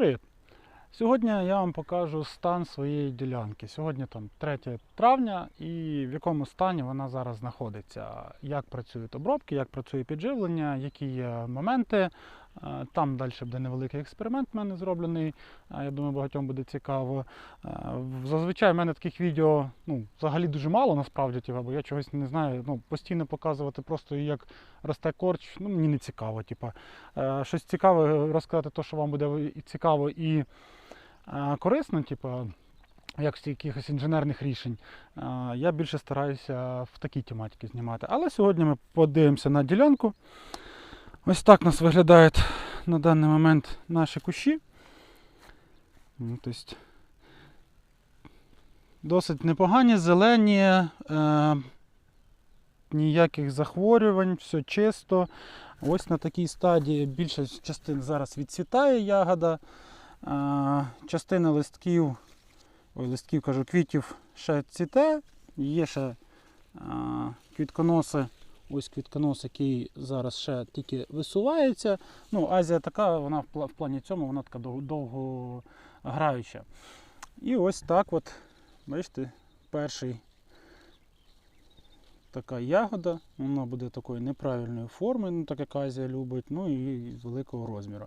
привіт! Сьогодні я вам покажу стан своєї ділянки. Сьогодні там 3 травня і в якому стані вона зараз знаходиться. Як працюють обробки, як працює підживлення, які є моменти. Там далі буде невеликий експеримент в мене зроблений. Я думаю, багатьом буде цікаво. Зазвичай в мене таких відео ну, взагалі дуже мало насправді, типу, бо я чогось не знаю. Ну, постійно показувати просто як росте корч, ну мені не цікаво. Типу. Е, Щось цікаве розказати, то, що вам буде і цікаво і корисно, типу, якості якихось інженерних рішень. Я більше стараюся в такій тематиці знімати. Але сьогодні ми подивимося на ділянку. Ось так у нас виглядають на даний момент наші кущі. Ну, тобто, досить непогані, зелені, е, ніяких захворювань, все чисто. Ось на такій стадії більша частина зараз відцвітає ягода. Е, частина листків, ой, листків кажу, квітів ще цвіте. Є ще е, квітконоси. Ось квітконос, який зараз ще тільки висувається. Ну, Азія така, вона в плані цьому вона така довго граюча. І ось так от, бачите, перший така ягода, вона буде такої неправильної форми, ну, так як Азія любить, ну і великого розміру.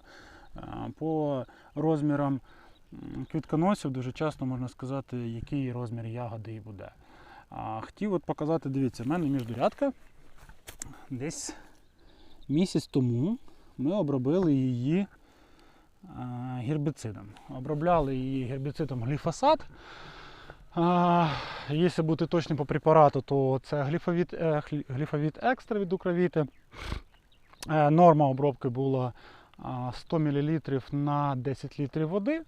По розмірам квітконосів дуже часто можна сказати, який розмір ягоди і буде. Хотів от показати, дивіться, в мене міждурядка десь місяць тому ми обробили її е, гербіцидом. Обробляли її гербіцидом гліфосат. Якщо бути точним по препарату, то це гліфовіт, е, гліфовіт екстра від укровіти. Е, Норма обробки була 100 мл на 10 літрів води.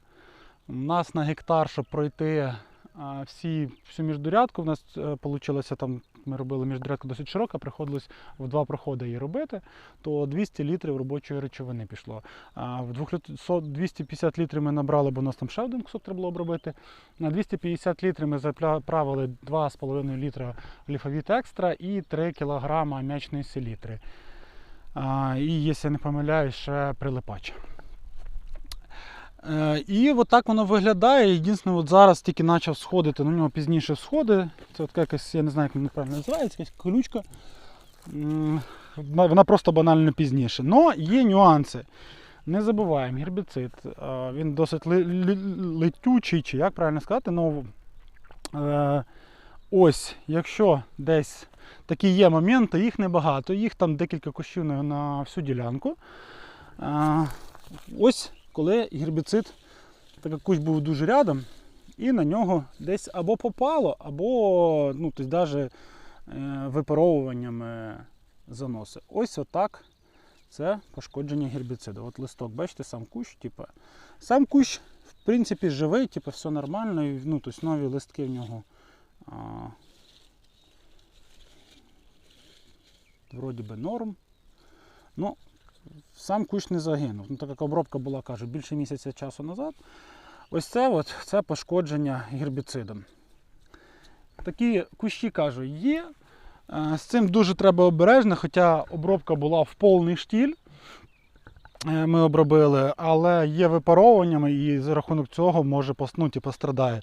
У нас на гектар, щоб пройти всі, всю міждурядку, у нас вийшло там, ми робили міждурядку досить широка, приходилось в два проходи її робити, то 200 літрів робочої речовини пішло. А, в 250 літрів ми набрали, бо у нас там ще один кусок треба було обробити. На 250 літрів ми заправили 2,5 літра ліфовіт екстра і 3 кг м'ячної селітри. І, якщо я не помиляюсь, ще прилипач. Е, І от так воно виглядає. Єдине, от зараз тільки почав сходити, на нього пізніше сходи. Це от якась, я не знаю, як вона правильно називається, якась колючка. Вона просто банально пізніше. Но є нюанси. Не забуваємо, гербіцид. е, Він досить летючий, чи як правильно сказати, ну, ось, якщо десь такі є моменти, їх небагато, їх там декілька кущів на, всю ділянку. Ось коли гербіцид, так як був дуже рядом, і на нього десь або попало, або ну, тобто, навіть е, випаровуванням е, заноси. Ось отак це пошкодження гербіциду. От листок, бачите, сам кущ, типу, сам кущ, в принципі, живий, типу, все нормально, і, ну, тобто нові листки в нього. А, вроді би норм. Ну, сам кущ не загинув. Ну, так як обробка була, кажу, більше місяця часу назад. Ось це от, це пошкодження гербіцидом. Такі кущі, кажу, є. Е, З цим дуже треба обережно, хоча обробка була в повний штіль. Е, Ми обробили, але є випаровуваннями і за рахунок цього може поснути пострадає.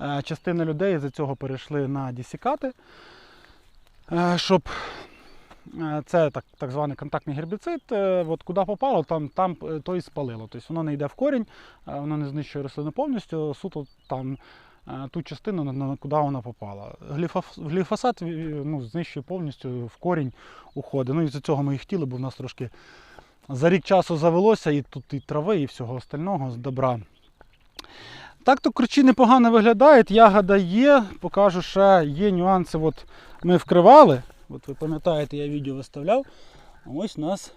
Е, Частина людей за цього перейшли на дісікати, щоб Це так, так званий контактний гербіцид. Е, От куди попало, там, там е, то і спалило. Тобто воно не йде в корінь, е, воно не знищує рослину повністю, суто там е, ту частину, на- куди вона попала. Гліфосат е, ну, знищує повністю в корінь уходить. Ну і з цього ми і хотіли, бо в нас трошки за рік часу завелося і тут і трави, і всього остального з добра. Так то корчі непогано виглядають, ягода є, покажу ще є нюанси. От ми вкривали. От ви пам'ятаєте, я відео виставляв. А ось у нас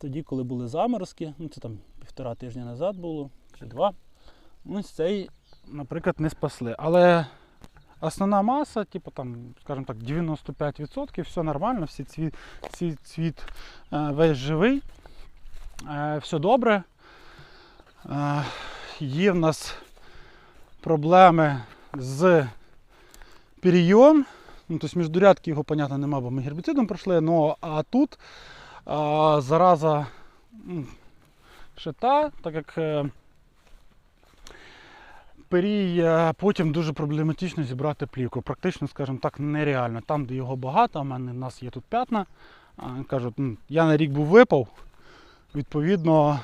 тоді, коли були заморозки, ну це там півтора тижня назад було, чи два. Ось цей, наприклад, не спасли. Але основна маса, типу там, скажімо так, 95%, все нормально, всі цвіт, всі цвіт е, весь живий, е, все добре. Е, Є в нас проблеми з перейом. Ну, тобто міждурядки його, понятно, нема, бо ми гербіцидом пройшли. Ну, а тут а, зараза шита, так як е, перій потім дуже проблематично зібрати плівку. Практично, скажімо так, нереально. Там, де його багато, в мене в нас є тут п'ятна. Кажуть, я на рік був випав. Відповідно,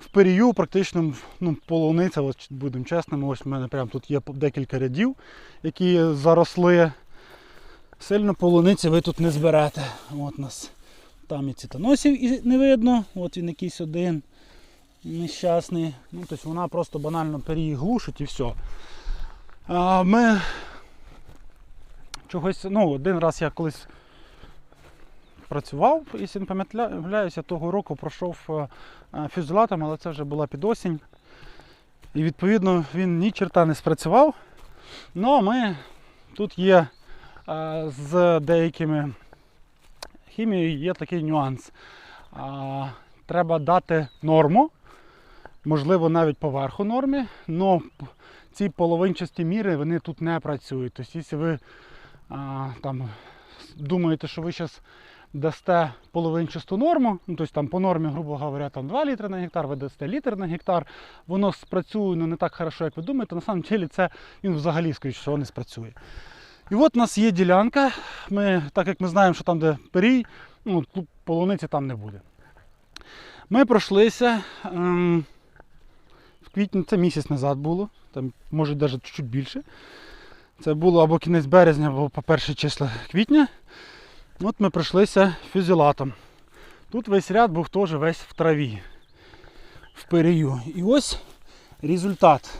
в перію практично ну, полуниця, будемо чесними, ось в мене прямо тут є декілька рядів, які заросли. Сильно полуниці ви тут не зберете. От нас там і цитоносів і не видно, от він якийсь один нещасний. Ну, тобто вона просто банально перії глушить і все. А ми чогось, ну, один раз я колись працював, якщо не пам'ятаюся, того року пройшов е, е, фюзелатом, але це вже була під осінь. І відповідно він ні черта не спрацював. Ну а ми тут є з деякими хімією є такий нюанс. Треба дати норму, можливо, навіть поверху нормі, але ці половинчасті міри вони тут не працюють. Тобто, якщо ви там, думаєте, що ви зараз дасте половинчасту норму, ну, тобто там по нормі, грубо говоря, там 2 літри на гектар, ви дасте літр на гектар, воно спрацює ну, не так хорошо, як ви думаєте, на самом деле це він взагалі, скоріше, що не спрацює. І от у нас є ділянка. Ми, так як ми знаємо, що там, де перій, ну, полуниці там не буде. Ми пройшлися. Ем, в квітні, це місяць назад було, там, може навіть чуть більше. Це було або кінець березня, або по перше числа квітня. От ми пройшлися фюзелатом. Тут весь ряд був теж весь в траві, в перію. І ось результат.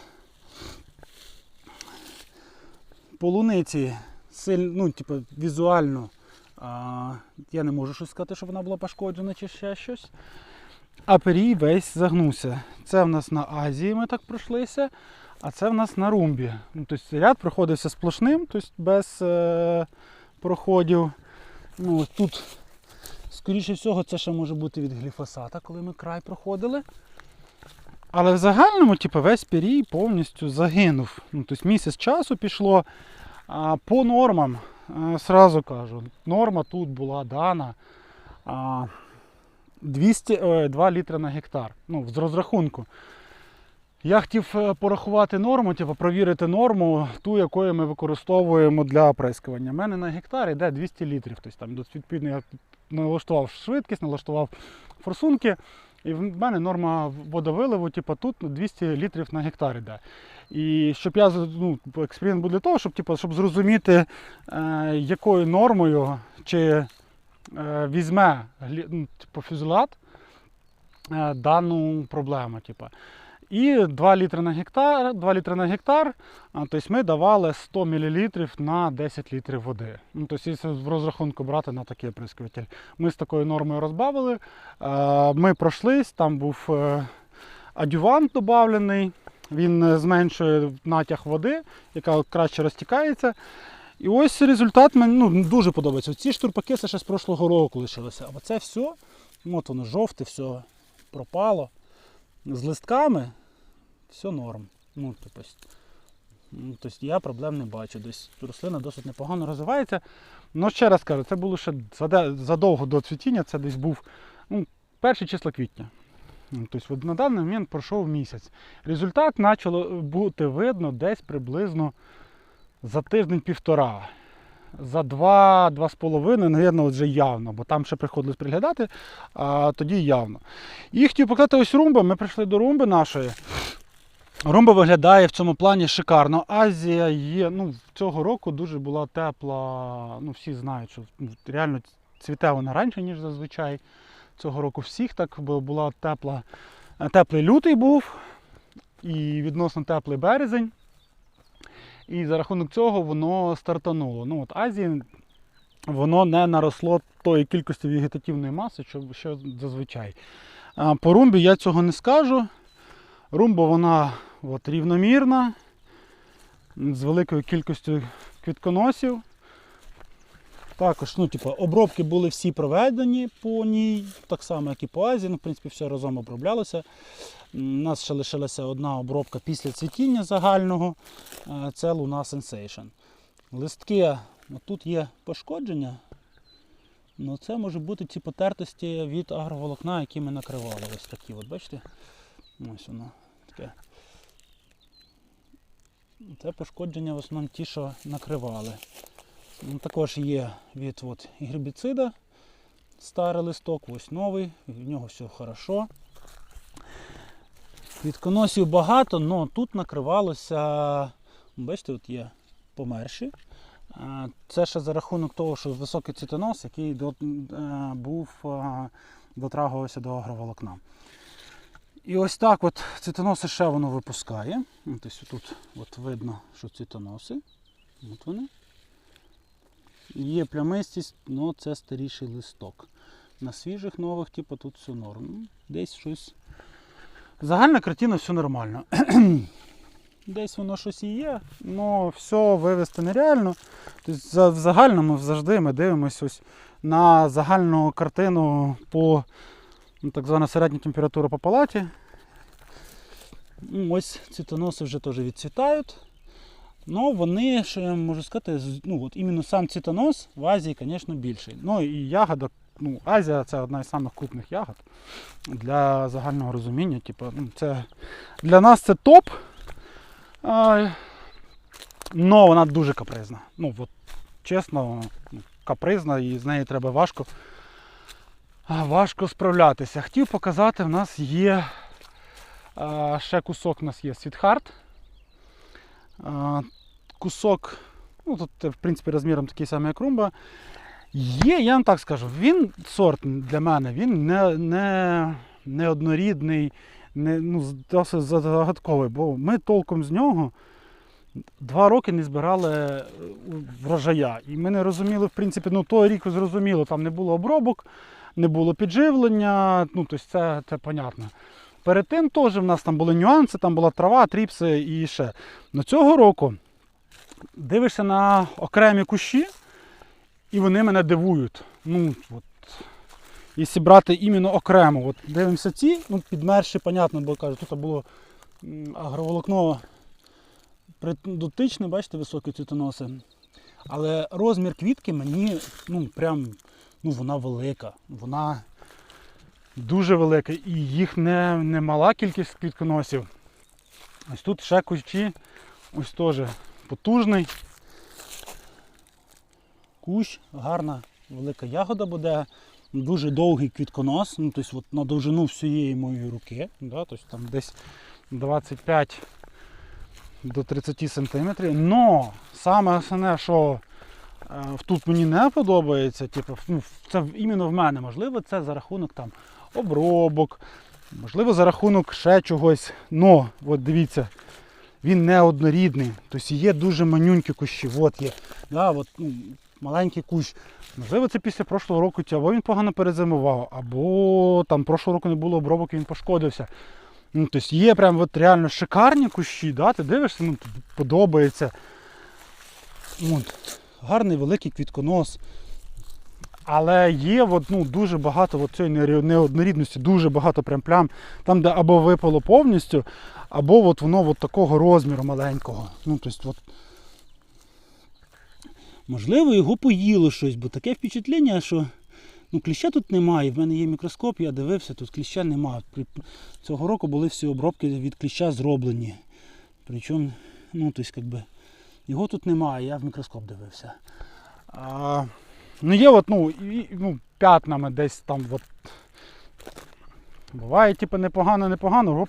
Полуниці сильно, ну, типу, візуально а, я не можу щось сказати, щоб вона була пошкоджена чи ще щось. А перій весь загнувся. Це в нас на Азії ми так пройшлися, а це в нас на румбі. Ну, тобто Ряд проходився сплошним, тобто без е, проходів. Ну, Тут, скоріше всього, це ще може бути від гліфосата, коли ми край проходили. Але в загальному, типу, весь перій повністю загинув. Ну, тобто місяць часу пішло. А по нормам, а, сразу кажу, норма тут була дана а, 200, ой, 2 літри на гектар. Ну, з розрахунку. Я хотів е, порахувати норму, типу, провірити норму, ту, якою ми використовуємо для оприскування. У мене на гектар йде 200 літрів. Тобто, там, відповідно, я налаштував швидкість, налаштував форсунки. І в мене норма водовиливу, типу, тут 200 літрів на гектар йде. І щоб я ну, експеримент був для того, щоб, типу, щоб зрозуміти, е, якою нормою чи е, візьме ну, типу, фюзелат е, дану проблему. Типу. І 2 літри на гектар, 2 літри на гектар, тобто ми давали 100 мл на 10 літрів води. Ну, тобто, якщо в розрахунку брати на такий оприскуватель. Ми з такою нормою розбавили. Ми пройшлись, там був е, адювант додавлений, він е, зменшує натяг води, яка краще розтікається. І ось результат мені ну, дуже подобається. Ці штурпаки це ще з прошлого року лишилося. А це все, от воно жовте, все пропало. З листками все норм. Ну, тобто, тобто я проблем не бачу. Десь рослина досить непогано розвивається. Ну, ще раз кажу, це було ще задовго до цвітіння, це десь був ну, перше число квітня. Тобто на даний момент пройшов місяць. Результат почало бути видно десь приблизно за тиждень-півтора. За два-два з половиною, навірно, вже явно, бо там ще приходилось приглядати, а тоді явно. І показати ось румба. Ми прийшли до румби нашої. Румба виглядає в цьому плані шикарно. Азія є, ну, цього року дуже була тепла. Ну, всі знають, що реально цвіте вона раніше, ніж зазвичай. Цього року всіх так, була тепла, теплий лютий був і відносно теплий березень. І за рахунок цього воно стартануло. Ну, от Азії воно не наросло тої кількості вегетативної маси, що, що зазвичай. По румбі я цього не скажу. Румба вона от, рівномірна, з великою кількістю квітконосів. Також ну, типу, обробки були всі проведені по ній, так само, як і по Азії. Ну, в принципі, все разом оброблялося. У нас ще лишилася одна обробка після цвітіння загального. Е, Це Luna Sensation. Листки, тут є пошкодження. Ну це може бути ці потертості від агроволокна, які ми накривали. Ось такі, от бачите? Ось воно таке. Це пошкодження в основному ті, що накривали. Ну, також є від от, гербіцида старий листок, ось новий, в нього все хорошо. Квітконосів багато, але тут накривалося, бачите, от є померші. Це ще за рахунок того, що високий цитонос, який е, був дотрагувався до агроволокна. І ось так от цитоноси ще воно випускає. Ось тут от видно, що цитоноси. От вони. Є плямистість, але це старіший листок. На свіжих нових, типу, тут все норм. Ну, Десь щось. Загальна картина все нормально. Десь воно щось і є, але все вивести нереально. Тобто, в загальному завжди ми дивимося ось на загальну картину по так звана середня температура по палаті. Ну, Ось цвітоноси вже теж відцвітають. Ну, вони, що я можу сказати, ну, от іменно сам цвітонос в Азії, звісно, більший. Ну і ягода, ну, Азія це одна із самих крупних ягод. Для загального розуміння. Типу, ну, це, для нас це топ. А, но вона дуже капризна. Ну, от, чесно, ну, капризна і з нею треба важко, важко справлятися. Хотів показати, в нас є ще кусок у нас є світхарт. Кусок, ну тут в принципі розміром такий самий, як румба. Є, я вам так скажу, він сорт для мене, він не, не, не однорідний, не, ну, досить загадковий, бо ми толком з нього два роки не збирали е, врожая. І ми не розуміли, в принципі, ну той рік зрозуміло, там не було обробок, не було підживлення, ну тобто це, це понятно. Перед тим теж в нас там були нюанси, там була трава, тріпси і ще. Но цього року дивишся на окремі кущі, і вони мене дивують. Ну, от, якщо брати іменно окремо, от дивимося ці, ну, підмерші, понятно, бо кажу, тут було агроволокно дотичне, бачите, високі цвітоноси. Але розмір квітки мені, ну, прям, ну, вона велика. Вона дуже велика. І їх не, не мала кількість квітконосів. Ось тут ще кущі, ось теж потужний. Кущ, гарна велика ягода буде, дуже довгий квітконос, ну, тобто от на довжину всієї моєї руки, да, тобто там десь 25 до 30 сантиметрів. Но саме основне, що тут мені не подобається, типу, ну, це іменно в мене можливо, це за рахунок там обробок, можливо, за рахунок ще чогось. Но, от дивіться, він не однорідний. Тобто є дуже манюнькі кущі. От є. Да, от, ну, маленький кущ. Можливо, це після прошлого року або він погано перезимував, або там прошлого року не було обробок і він пошкодився. Ну, тобто є прям от реально шикарні кущі, да? ти дивишся, ну, подобається. От, гарний великий квітконос. Але є от, ну, дуже багато от цієї неоднорідності, дуже багато прям плям, там, де або випало повністю, або от воно от такого розміру маленького. Ну, тобто, от, можливо, його поїло щось, бо таке впечатлення, що ну, кліща тут немає. В мене є мікроскоп, я дивився, тут кліща немає. Цього року були всі обробки від кліща зроблені. Причому, ну, тобто, як би, його тут немає, я в мікроскоп дивився. А, ну, є от, ну, і, ну, п'ятнами десь там. От, буває, типу, непогано, непогано. Оп,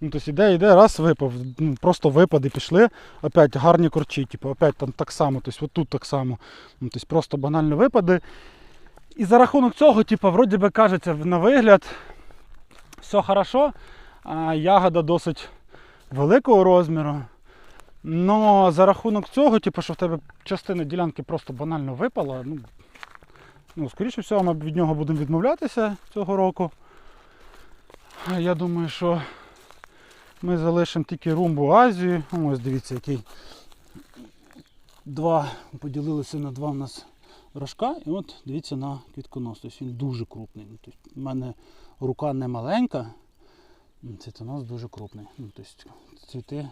ну, тобто іде, іде, раз випав. Ну, просто випади пішли, опять гарні корчі, типу, опять там так само, тобто, от тут так само. Ну, тобто, просто банально випади. І за рахунок цього, типу, вроді би кажеться, на вигляд, все хорошо, а ягода досить великого розміру. Но за рахунок цього, типу, що в тебе частина ділянки просто банально випала, ну, ну скоріше всього, ми від нього будемо відмовлятися цього року. Я думаю, що ми залишимо тільки румбу Азію. Ось дивіться, який два поділилися на два у нас рожка. І от дивіться на квітконос. Тобто він дуже крупний. Ну, Тобто, у мене рука не маленька, цвітонос дуже крупний. Ну, тобто, цвіти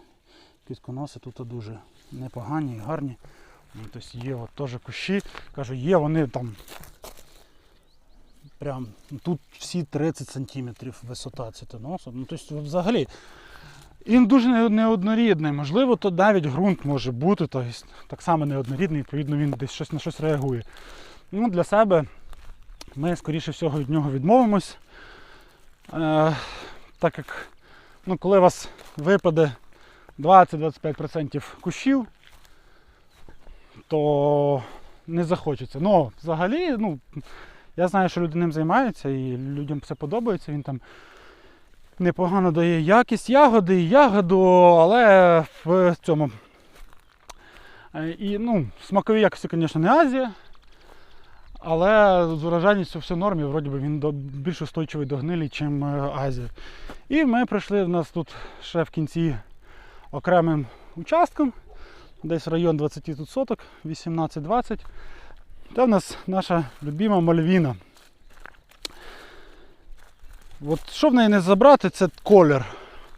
квітконоси тут дуже непогані і гарні. Ну, тобто є от теж кущі. Кажу, є вони там прям тут всі 30 см висота цвітоносу. Ну, тобто, взагалі, він дуже неоднорідний. Можливо, то навіть ґрунт може бути, тобто, так само неоднорідний, відповідно, він десь щось на щось реагує. Ну, для себе ми, скоріше всього, від нього відмовимось. Е, так як ну, коли у вас випаде 20-25% кущів, то не захочеться. Ну, взагалі, ну, я знаю, що люди ним займаються і людям це подобається. Він там непогано дає якість ягоди і ягоду, але в цьому. е, І, ну, смакові якості, звісно, не Азія. Але з урожайністю все в нормі, вроді би він більш устойчивий до гнилі, ніж Азія. І ми прийшли в нас тут ще в кінці окремим участком, десь район 20 тут соток, 18-20. Це в нас наша любима мальвіна. От що в неї не забрати, це колір.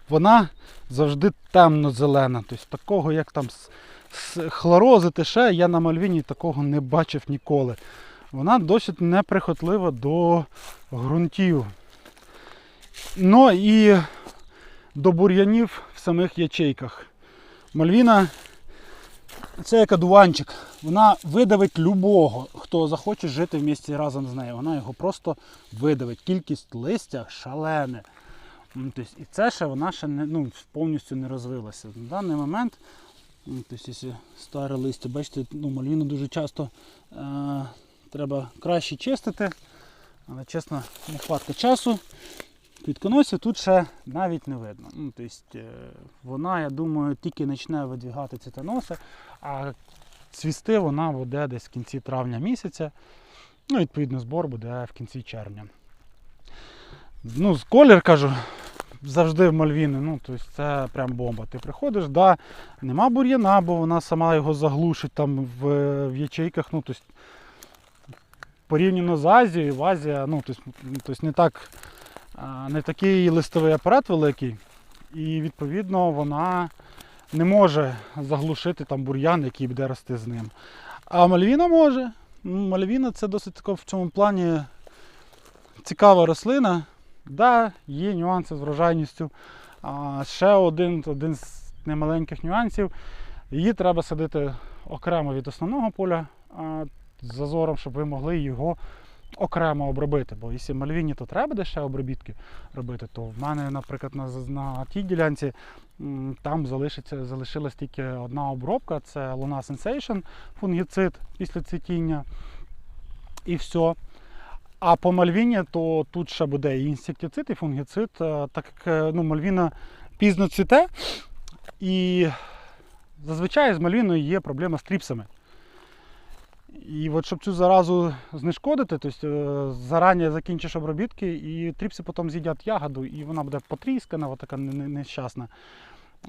Вона завжди темно-зелена. Тобто такого, як там хлорози ще, я на мальвіні такого не бачив ніколи. Вона досить неприхотлива до ґрунтів. Ну і до бур'янів самих ячейках. Мальвіна це як одуванчик. Вона видавить любого, хто захоче жити в місті разом з нею. Вона його просто видавить. Кількість листя шалене. І це ще вона ще не, ну, повністю не розвилася. На даний момент, якщо старе листя, бачите, ну, мальвіну дуже часто е, треба краще чистити, але чесно, нехватка часу. Квітконосі тут ще навіть не видно. Ну, тобто, е, вона, я думаю, тільки почне видвігати цвітоноси, а цвісти вона буде десь в кінці травня місяця. Ну, відповідно, збор буде в кінці червня. Ну, колір кажу, завжди в Мальвіни, ну, тобто це прям бомба. Ти приходиш, да, нема бур'яна, бо вона сама його заглушить там в, в ячейках. Ну, тобто, порівняно з Азією, в Азія, ну, тобто, тобто не так не такий листовий апарат великий, і відповідно вона не може заглушити там бур'ян, який буде рости з ним. А Мальвіна може. Мальвіна це досить тако в цьому плані цікава рослина. Да, є нюанси з врожайністю. А ще один, один з немаленьких нюансів. Її треба садити окремо від основного поля з зазором, щоб ви могли його окремо обробити. Бо якщо мальвіні, то треба буде ще обробітки робити, то в мене, наприклад, на, на тій ділянці там залишиться, залишилась тільки одна обробка, це Luna Sensation, фунгіцид після цвітіння. І все. А по мальвіні, то тут ще буде і інсектицид, і фунгіцид, е, так як е, ну, мальвіна пізно цвіте, і зазвичай з мальвіною є проблема з тріпсами. І от щоб цю заразу знешкодити, тобто е, зарані закінчиш обробітки, і тріпси потім з'їдять ягоду, і вона буде потріскана, от така не- не- нещасна,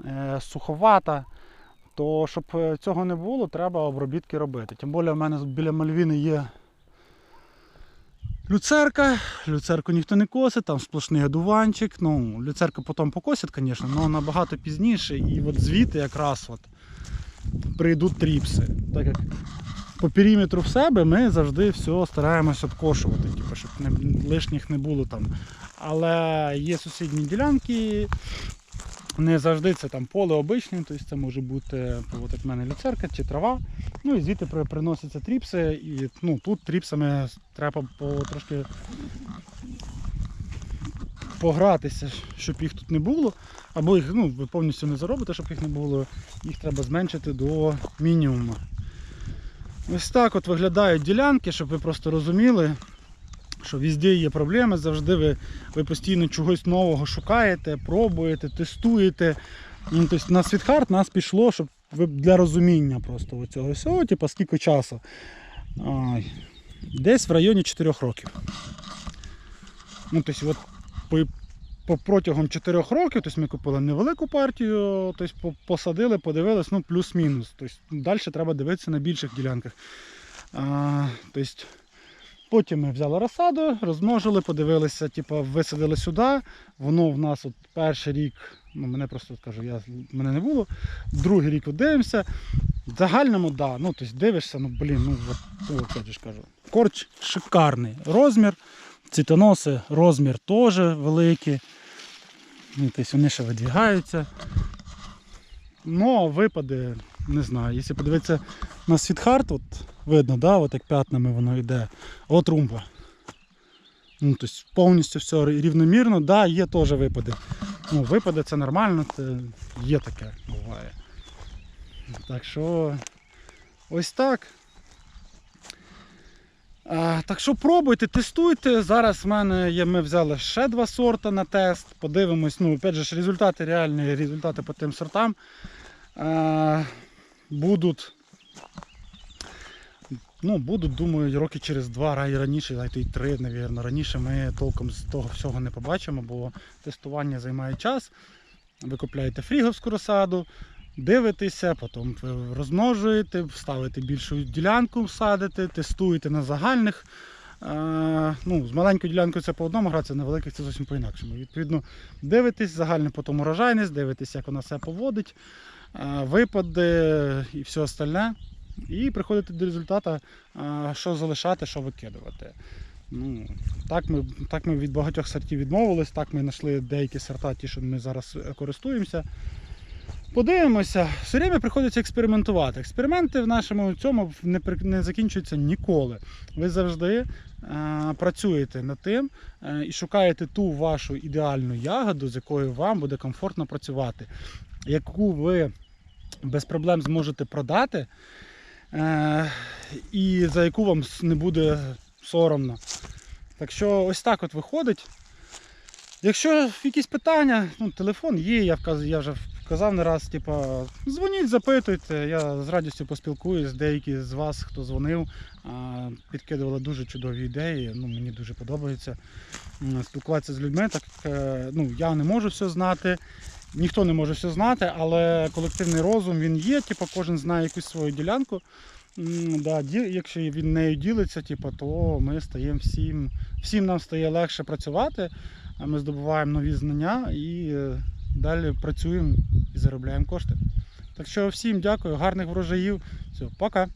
е, суховата. То щоб е, цього не було, треба обробітки робити. Тим більше в мене біля Мальвіни є люцерка. Люцерку ніхто не косить, там сплошний одуванчик. Ну, люцерка потім покосить, звісно, але набагато пізніше. І от звідти якраз от прийдуть тріпси. Так як по периметру в себе ми завжди все стараємось обкошувати, типу, щоб не, лишніх не було там. Але є сусідні ділянки, не завжди це там поле обичне, тобто це може бути от як в мене люцерка чи трава. Ну і звідти приносяться тріпси, і ну, тут тріпсами треба по, трошки погратися, щоб їх тут не було. Або їх ну, ви повністю не заробите, щоб їх не було, їх треба зменшити до мінімуму. Ось так от виглядають ділянки, щоб ви просто розуміли, що везде є проблеми, завжди ви, ви постійно чогось нового шукаєте, пробуєте, тестуєте. Ну, тобто на світхарт нас пішло, щоб ви для розуміння просто цього всього, типу, скільки часу. Десь в районі 4 років. Ну, тобто, от протягом 4 років тобто ми купили невелику партію, тобто посадили, подивились, ну плюс-мінус. Тобто, далі треба дивитися на більших ділянках. А, тобто, потім ми взяли розсаду, розмножили, подивилися, типу, висадили сюди. Воно в нас от перший рік, ну мене просто кажу, я, мене не було. Другий рік от дивимося. В загальному, да, ну тобто дивишся, ну блін, ну от, ну, же ж кажу. Корч шикарний розмір. Цвітоноси розмір теж великий. Ну, Тобто вони ще видвігаються. Ну, випади, не знаю, якщо подивитися на світхарт, от видно, да, от як п'ятнами воно йде. От румба. Ну, тобто повністю все рівномірно, да, є теж випади. Ну, випади це нормально, це є таке, буває. Так що ось так. Так що пробуйте, тестуйте. Зараз в мене є, ми взяли ще два сорта на тест. Подивимось, ну, опять же, результати, реальні результати по тим сортам. Будуть, ну, будуть, думаю, роки через два, і раніше, а й три, мабуть. Раніше ми толком з того всього не побачимо, бо тестування займає час. Ви купляєте фріговську розсаду, дивитеся, потім розмножуєте, ставите більшу ділянку, садите, тестуєте на загальних. Е, ну, з маленькою ділянкою це по одному грати, на великих це зовсім по-інакшому. Відповідно, дивитесь загальне потім урожайність, дивитесь, як вона себе поводить, е, випади і все остальне. І приходите до результату, е, що залишати, що викидувати. Ну, так, ми, так ми від багатьох сортів відмовились, так ми знайшли деякі сорта, ті, що ми зараз користуємося. Подивимося, все время приходиться експериментувати. Експерименти в нашому цьому не, не закінчуються ніколи. Ви завжди е, працюєте над тим е, і шукаєте ту вашу ідеальну ягоду, з якою вам буде комфортно працювати, яку ви без проблем зможете продати, е, і за яку вам не буде соромно. Так що ось так от виходить. Якщо якісь питання, ну, телефон є, я, вказ, я вже вказав не раз, типа, дзвоніть, запитуйте, я з радістю поспілкуюсь. Деякі з вас, хто дзвонив, підкидували дуже чудові ідеї. Ну, мені дуже подобається спілкуватися з людьми. Так е, ну, я не можу все знати, ніхто не може все знати, але колективний розум він є, типа, кожен знає якусь свою ділянку. Да, якщо він нею ділиться, типу, то ми стаємо всім, всім нам стає легше працювати, ми здобуваємо нові знання і е, далі працюємо і заробляємо кошти. Так що всім дякую, гарних врожаїв. Все, пока!